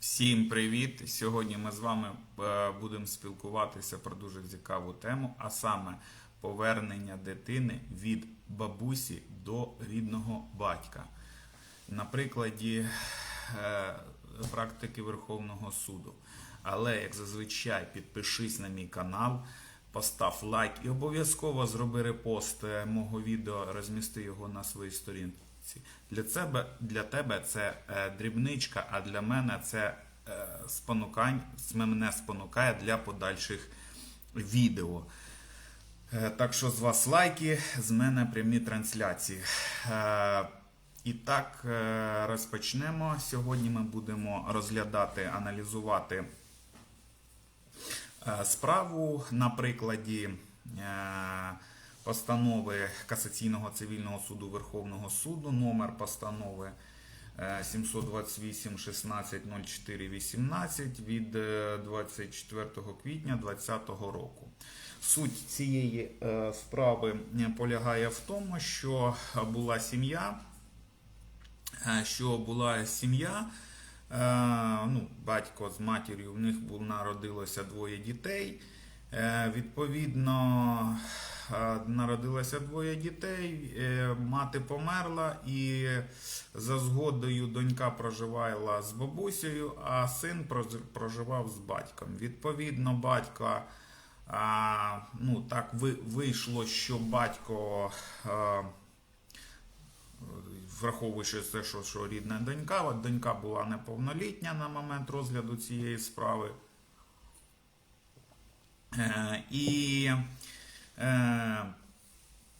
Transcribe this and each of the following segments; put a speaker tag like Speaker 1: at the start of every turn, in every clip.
Speaker 1: Всім привіт! Сьогодні ми з вами е, будемо спілкуватися про дуже цікаву тему, а саме повернення дитини від бабусі до рідного батька. На прикладі е, практики Верховного суду. Але, як зазвичай, підпишись на мій канал, постав лайк і обов'язково зроби репост е, мого відео, розмісти його на своїй сторінці. Для тебе, для тебе це е, дрібничка, а для мене це е, спонукань, мене спонукає для подальших відео. Е, Так що з вас лайки, з мене прямі трансляції. І так, розпочнемо. Сьогодні ми будемо розглядати, аналізувати справу на прикладі постанови Касаційного цивільного суду Верховного суду, номер постанови е, 728 16 04 18 від е, 24 квітня 2020 року. Суть цієї е, справи е, полягає в тому, що була сім'я, е, що була сім'я, е, ну, батько з матір'ю, в них народилося двоє дітей. Е, Відповідно, е, народилося двоє дітей, е, мати померла, і за згодою донька проживала з бабусею, а син проживав з батьком. Відповідно, батько. А, ну, так вийшло, що батько, враховуючи те, що, що рідна донька, донька була неповнолітня на момент розгляду цієї справи. Е, і е,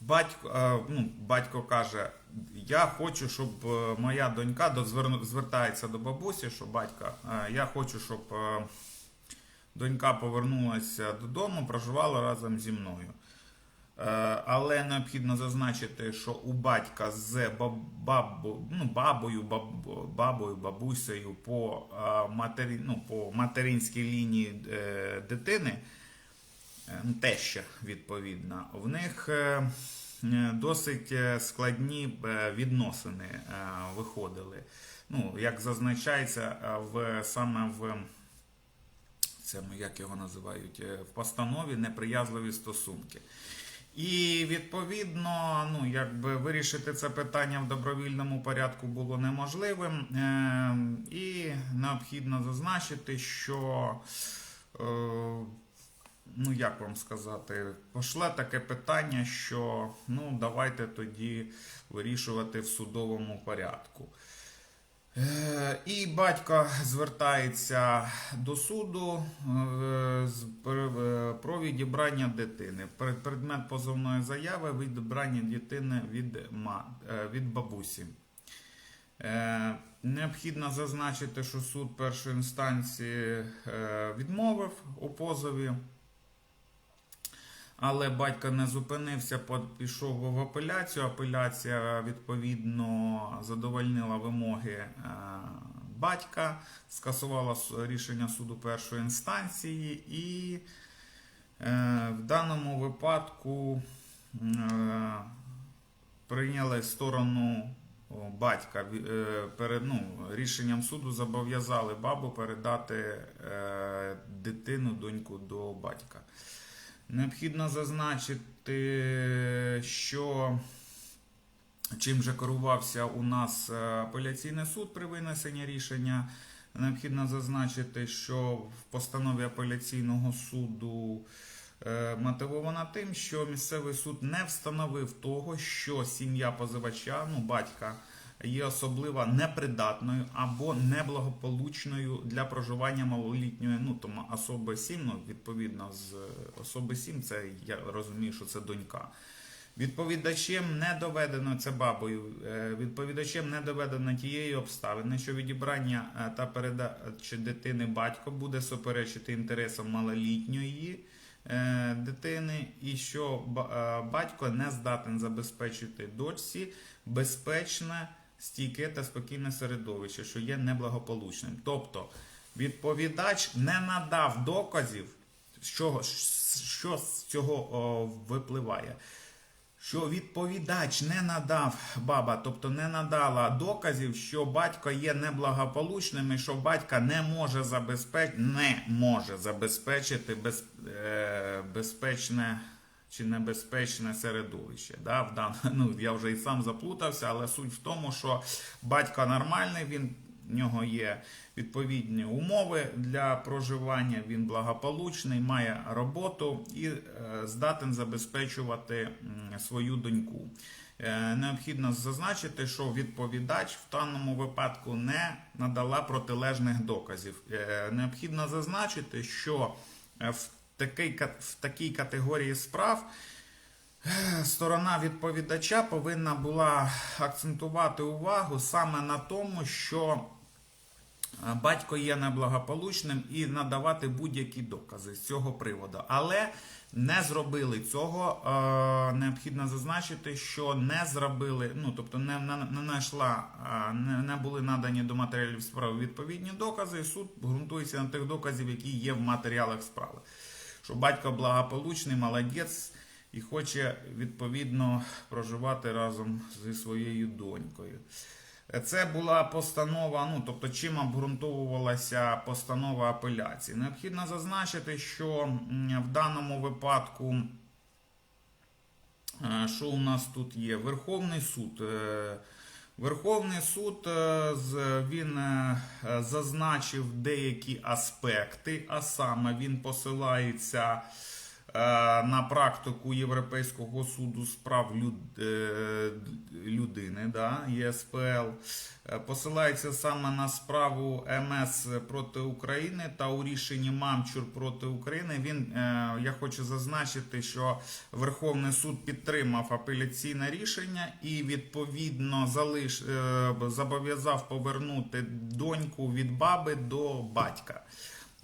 Speaker 1: батько, е, ну, батько каже: Я хочу, щоб моя донька звертається до бабусі, що батька, я хочу, щоб. Донька повернулася додому, проживала разом зі мною. Але необхідно зазначити, що у батька з баб- ну, бабою, баб- бабою, бабусею по, матері, ну, по материнській лінії дитини, теща, відповідно, в них е, е, досить е, складні відносини виходили. Ну, як зазначається, в, саме в це як його називають, в постанові неприязливі стосунки. І відповідно, ну якби вирішити це питання в добровільному порядку було неможливим. І необхідно зазначити, що, ну як вам сказати, пошле таке питання, що ну давайте тоді вирішувати в судовому порядку. Е, І батько звертається до суду е, е, про відібрання дитини. Предмет позовної заяви відібрання дитини від, від бабусі. Необхідно зазначити, що суд першої інстанції відмовив у позові. Але батько не зупинився, пішов в апеляцію. Апеляція відповідно задовольнила вимоги е, батька, скасувала рішення суду першої інстанції, і е, в даному випадку е, прийняли сторону батька. Перед ну, рішенням суду зобов'язали бабу передати дитину, доньку до батька. Необхідно зазначити, що чим же керувався у нас е, апеляційний суд при винесенні рішення. Необхідно зазначити, що в постанові апеляційного суду е, мотивовано тим, що місцевий суд не встановив того, що сім'я позивача, ну батька, є особливо непридатною або неблагополучною для проживання малолітньої, ну тому особи 7, ну відповідно з особи 7, це я розумію, що це донька. Відповідачем не доведено це бабою. е, Відповідачем не доведено тієї обставини, що відібрання е, та передача дитини батько буде суперечити інтересам малолітньої е, дитини, і що е, батько не здатен забезпечити дочці безпечне, стійке та спокійне середовище, що є неблагополучним. Тобто відповідач не надав доказів, що, що з цього о, випливає. що відповідач не надав баба, тобто не надала доказів, що батько є неблагополучним і що батька не може забезпечити, не може забезпечити без, е, безпечне чи небезпечне середовище. Да? В дан... ну, я вже і сам заплутався, але суть в тому, що батько нормальний, він. В нього є відповідні умови для проживання, він благополучний, має роботу і е, здатен забезпечувати свою доньку. Е, Необхідно зазначити, що відповідач в даному випадку не надала протилежних доказів. Е, Необхідно зазначити, що в такій, ка- в такій категорії справ сторона відповідача повинна була акцентувати увагу саме на тому, що е, батько є неблагополучним і надавати будь-які докази з цього приводу. Але не зробили цього. Е, Необхідно зазначити, що не зробили, ну тобто не, не, не знайшла, е, не, не були надані до матеріалів справи відповідні докази. і Суд ґрунтується на тих доказів, які є в матеріалах справи. Що батько благополучний, молодець і хоче відповідно проживати разом зі своєю донькою. Це була постанова, ну тобто чим обґрунтовувалася постанова апеляції. Необхідно зазначити, що в даному випадку, е, що у нас тут є? Верховний суд. Верховний суд е, він е, зазначив деякі аспекти, а саме він посилається е, на практику Європейського суду з прав да, ЄСПЛ, Е, посилається саме на справу МС проти України та у рішенні Мамчур проти України. Він, е, я хочу зазначити, що Верховний суд підтримав апеляційне рішення і відповідно залиш, е, зобов'язав повернути доньку від баби до батька.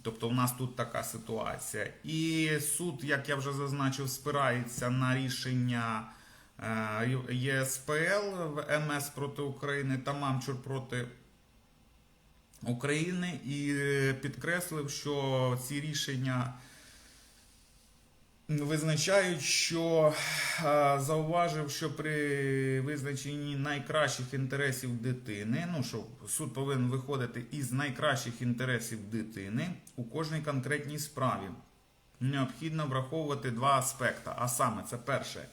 Speaker 1: Тобто, у нас тут така ситуація. І суд, як я вже зазначив, спирається на рішення ЄСПЛ в МС проти України та Мамчур проти України і е, підкреслив, що ці рішення визначають, що е, зауважив, що при визначенні найкращих інтересів дитини, ну що суд повинен виходити із найкращих інтересів дитини у кожній конкретній справі. Необхідно враховувати два аспекти. А саме, це перше.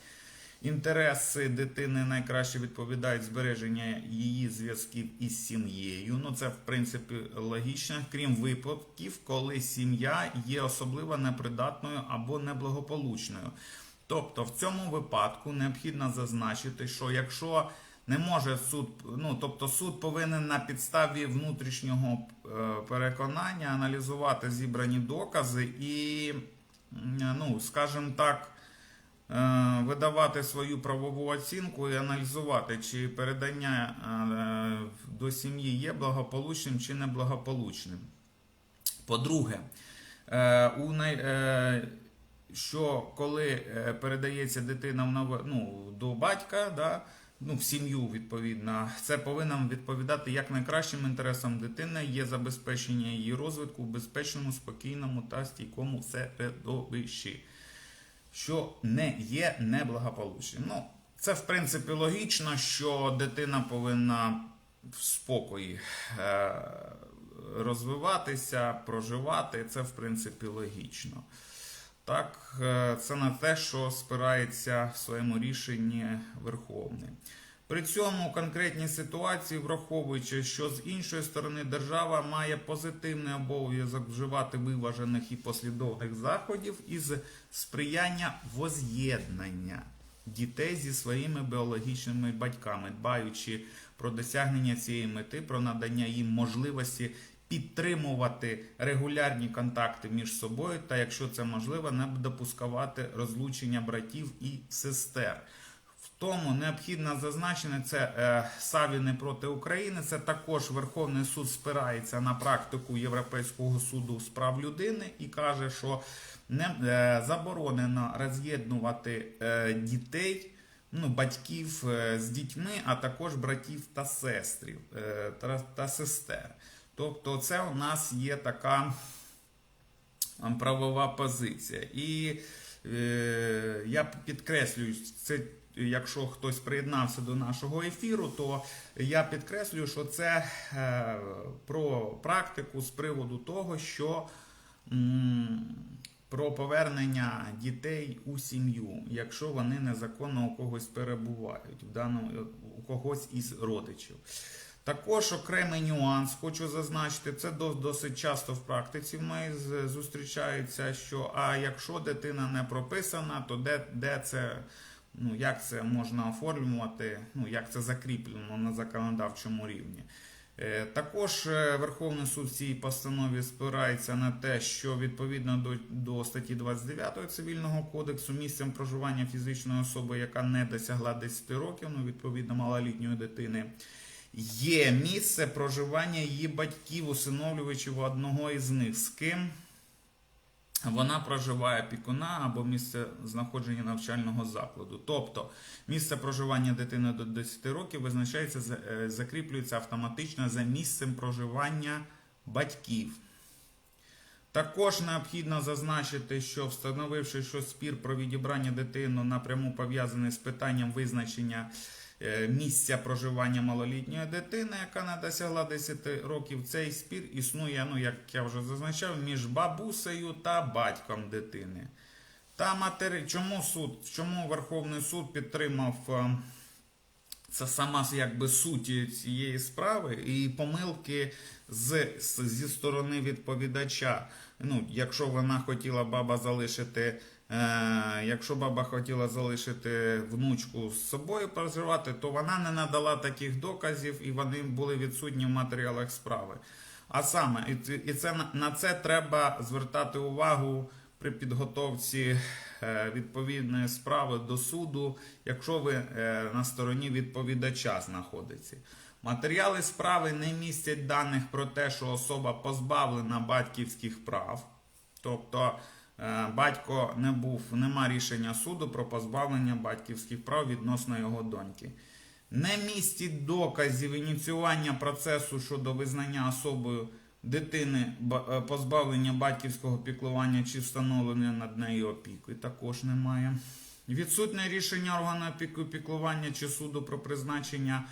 Speaker 1: Інтереси дитини найкраще відповідають збереження її зв'язків із сім'єю. Ну це в принципі логічно, крім випадків, коли сім'я є особливо непридатною або неблагополучною. Тобто, в цьому випадку необхідно зазначити, що якщо не може суд, ну тобто суд повинен на підставі внутрішнього е, переконання аналізувати зібрані докази і, ну, скажімо так. Е, видавати свою правову оцінку і аналізувати, чи передання е, до сім'ї є благополучним чи неблагополучним. По-друге, е, у що коли передається дитина в нове, ну, до батька, да, ну, в сім'ю, відповідно, це повинно відповідати як найкращим інтересам дитини, є забезпечення її розвитку в безпечному, спокійному та стійкому середовищі що не є неблагополучним. Ну, це в принципі логічно, що дитина повинна в спокої е, розвиватися, проживати. Це в принципі логічно. Так, е, це на те, що спирається в своєму рішенні Верховний. При цьому конкретній ситуації, враховуючи, що з іншої сторони держава має позитивний обов'язок вживати виважених і послідовних заходів із сприяння воз'єднання дітей зі своїми біологічними батьками, дбаючи про досягнення цієї мети, про надання їм можливості підтримувати регулярні контакти між собою, та якщо це можливо, не допускати розлучення братів і сестер. Тому необхідно зазначити це е, Савіни проти України. Це також Верховний суд спирається на практику Європейського суду з прав людини і каже, що не е, заборонено роз'єднувати е, дітей, ну, батьків е, з дітьми, а також братів та сестрів е, та, та сестер. Тобто, це у нас є така правова позиція. І е, я підкреслюю, це якщо хтось приєднався до нашого ефіру, то я підкреслюю, що це е, про практику з приводу того, що про повернення дітей у сім'ю, якщо вони незаконно у когось перебувають, в даному у когось із родичів. Також окремий нюанс хочу зазначити, це досить часто в практиці в моїй зустрічається, що а якщо дитина не прописана, то де, де це, ну як це можна оформлювати, ну як це закріплено на законодавчому рівні. Е, Також е, Верховний суд в цій постанові спирається на те, що відповідно до, до статті 29 Цивільного кодексу місцем проживання фізичної особи, яка не досягла 10 років, ну відповідно малолітньої дитини, є місце проживання її батьків, усиновлювачів одного із них, з ким вона проживає опікуна або місце знаходження навчального закладу. Тобто місце проживання дитини до 10 років визначається, е, закріплюється автоматично за місцем проживання батьків. Також необхідно зазначити, що встановивши, що спір про відібрання дитини напряму пов'язаний з питанням визначення місця проживання малолітньої дитини, яка не досягла 10 років, цей спір існує, ну як я вже зазначав, між бабусею та батьком дитини. Та матері, чому суд, чому Верховний суд підтримав е, це сама якби суті цієї справи і помилки з, з- зі сторони відповідача. Ну, якщо вона хотіла баба залишити, е, якщо баба хотіла залишити внучку з собою проживати, то вона не надала таких доказів і вони були відсутні в матеріалах справи. А саме, і це- на- це треба звертати увагу при підготовці е, відповідної справи до суду, якщо ви е, на стороні відповідача знаходиться. Матеріали справи не містять даних про те, що особа позбавлена батьківських прав, тобто е, батько не був, нема рішення суду про позбавлення батьківських прав відносно його доньки. Не містить доказів ініціювання процесу щодо визнання особою дитини е, позбавлення батьківського піклування чи встановлення над нею опіки. Також немає. Відсутнє рішення органу опіки піклування чи суду про призначення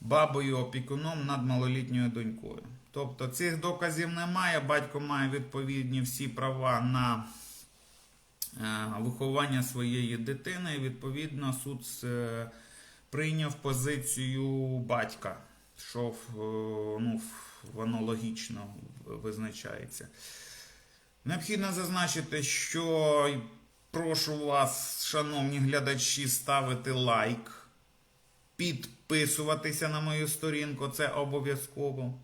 Speaker 1: бабою опікуном над малолітньою донькою. Тобто цих доказів немає. Батько має відповідні всі права на е, виховання своєї дитини. І відповідно суд е, прийняв позицію батька, що е, ну, воно логічно визначається. Необхідно зазначити, що прошу вас, шановні глядачі, ставити лайк, підписуватися на мою сторінку, це обов'язково.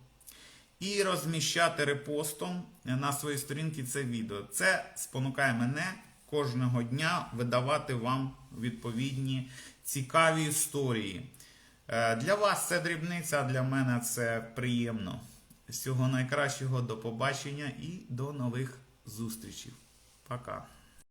Speaker 1: І розміщати репостом на своїй сторінці це відео. Це спонукає мене кожного дня видавати вам відповідні цікаві історії. Е, Для вас це дрібниця, а для мене це приємно. Всього найкращого, до побачення і до нових зустрічей. Пока.